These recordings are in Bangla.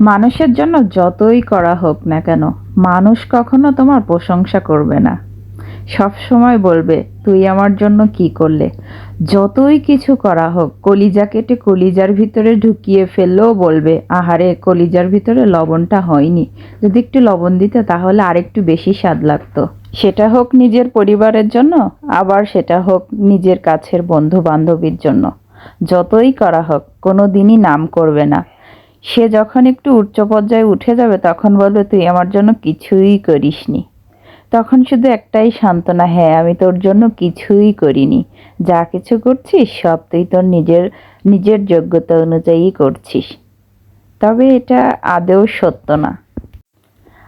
মানুষের জন্য যতই করা হোক না কেন, মানুষ কখনো তোমার প্রশংসা করবে না। সব সময় বলবে, তুই আমার জন্য কি করলে? যতই কিছু করা হোক, কলিজা কেটে কলিজার ভিতরে ঢুকিয়ে ফেললেও বলবে, আহারে, কলিজার ভিতরে লবণটা হয়নি। যদি একটু লবণ দিতে, তাহলে আরেকটু বেশি স্বাদ লাগতো। সেটা হোক নিজের পরিবারের জন্য, আবার সেটা হোক নিজের কাছের বন্ধু বান্ধবীর জন্য। যতই করা হোক কোনো দিনই নাম করবে না। সে যখন একটু উচ্চ পর্যায়ে উঠে যাবে, তখন বলবে, তুই আমার জন্য কিছুই করিসনি। তখন শুধু একটাই সান্ত্বনা হ্যাঁ আমি তোর জন্য কিছুই করিনি। যা কিছু করছিস, সব তুই তোর নিজের নিজের যোগ্যতা অনুযায়ী করছিস। তবে এটা আদেও সত্য না।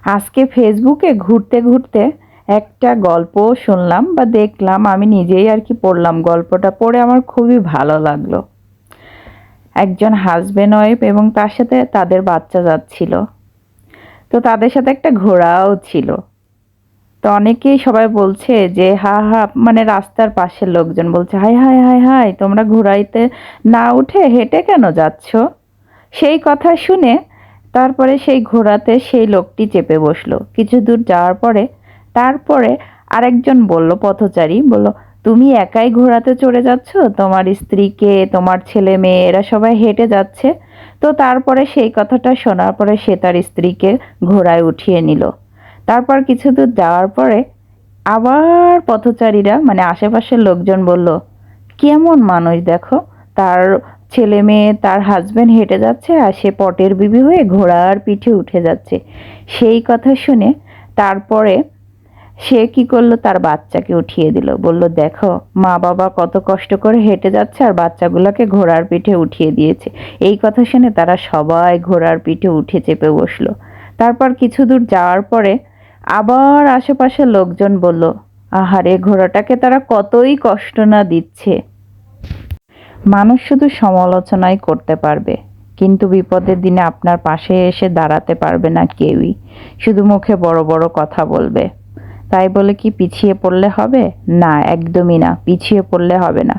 আজকে ফেসবুকে ঘুরতে ঘুরতে একটা গল্প শুনলাম বা দেখলাম, আমি নিজেই আর কি পড়লাম। গল্পটা পড়ে আমার খুবই ভালো লাগল। একজন হাজবেন্ড ওয়াইফ এবং তার সাথে তাদের বাচ্চা যাচ্ছিল। তো তাদের সাথে একটা ঘোড়াও ছিল। তো অনেকেই সবাই বলছে যে, হা হা মানে রাস্তার পাশের লোকজন বলছে, হাই হাই হাই হাই, তোমরা ঘোড়াইতে না উঠে হেঁটে কেন যাচ্ছ? সেই কথা শুনে তারপরে সেই ঘোড়াতে সেই লোকটি চেপে বসল। কিছু দূর যাওয়ার পরে, তারপরে আরেকজন বলল, পথচারী, বলল তুমি একাই ঘোড়াতে চড়ে যাচ্ছ? তোমার স্ত্রীকে, তোমার ছেলে মেয়ে, এরা সবাই হেঁটে যাচ্ছে। তো তারপরে সেই কথাটা শোনার পরে সে তার স্ত্রীকে ঘোড়ায় উঠিয়ে নিল। তারপর কিছু দূর যাওয়ার পরে আবার পথচারীরা মানে আশেপাশের লোকজন বলল, কেমন মানুষ দেখো। তার ছেলে মেয়ে, তার হাজব্যান্ড হেঁটে যাচ্ছে আর সে পটের বিবি হয়ে ঘোড়ার পিঠে উঠে যাচ্ছে। সেই কথা শুনে তারপরে সে কি করল? তার বাচ্চাকে উঠিয়ে দিল। বলল, দেখো, মা বাবা কত কষ্ট করে হেঁটে যাচ্ছে আর বাচ্চাগুলোকে ঘোড়ার পিঠে উঠিয়ে দিয়েছে। এই কথা শুনে তারা সবাই ঘোড়ার পিঠে উঠে চেপে বসল। তারপর কিছু দূর যাওয়ার পরে আবার আশেপাশের লোকজন বলল, আহারে, ঘোড়াটাকে তারা কতই কষ্ট না দিচ্ছে। মানুষ শুধু সমালোচনাই করতে পারবে, কিন্তু বিপদের দিনে আপনার পাশে এসে দাঁড়াতে পারবে না কেউই। শুধু মুখে বড় বড় কথা বলবে। তাই বলে কি পিছিয়ে পড়লে হবে? না, একদমই না, পিছিয়ে পড়লে হবে না।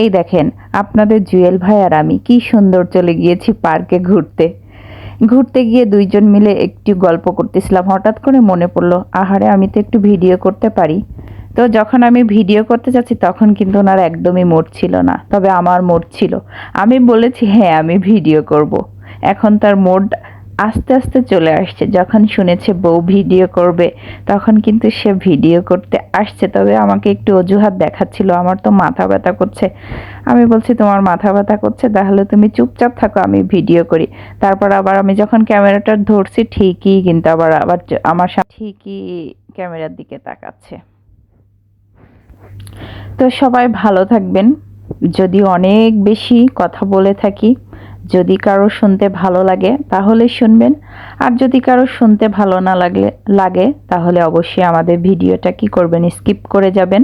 এই দেখেন, আপনাদের জুয়েল ভাই আর আমি কি সুন্দর চলে গিয়েছি পার্কে ঘুরতে। ঘুরতে গিয়ে দুইজন মিলে একটু গল্প করতেছিলাম। হঠাৎ করে মনে পড়ল, আহারে, আমি তো একটু ভিডিও করতে পারি। তো যখন আমি ভিডিও করতে যাচ্ছি, তখন কিন্তু ওনার একদমই মোড ছিল না। তবে আমার মোড ছিল। আমি বলেছি হ্যাঁ আমি ভিডিও করব। এখন তার মোড আস্তে আস্তে চলে আসছে। যখন শুনেছে বউ ভিডিও করবে, তখন কিন্তু সে ভিডিও করতে আসছে। তবে আমাকে একটু অজুহাত দেখাচ্ছিল, আমার তো মাথা ব্যথা করছে। আমি বলছি, তোমার মাথা ব্যথা করছে? তাহলে তুমি চুপচাপ থাকো, আমি ভিডিও করি। তারপর আবার আমি যখন ক্যামেরাটা ধরছি, ঠিকই কিন্তু আবার আবার আমার ঠিকই ক্যামেরার দিকে তাকাচ্ছে। তো সবাই ভালো থাকবেন। যদি অনেক বেশি কথা বলে থাকি যদি কারও শুনতে ভালো লাগে, তাহলে শুনবেন। আর যদি কারও শুনতে ভালো না লাগলে লাগে, তাহলে অবশ্যই আমাদের ভিডিওটা কি করবেন, স্কিপ করে যাবেন।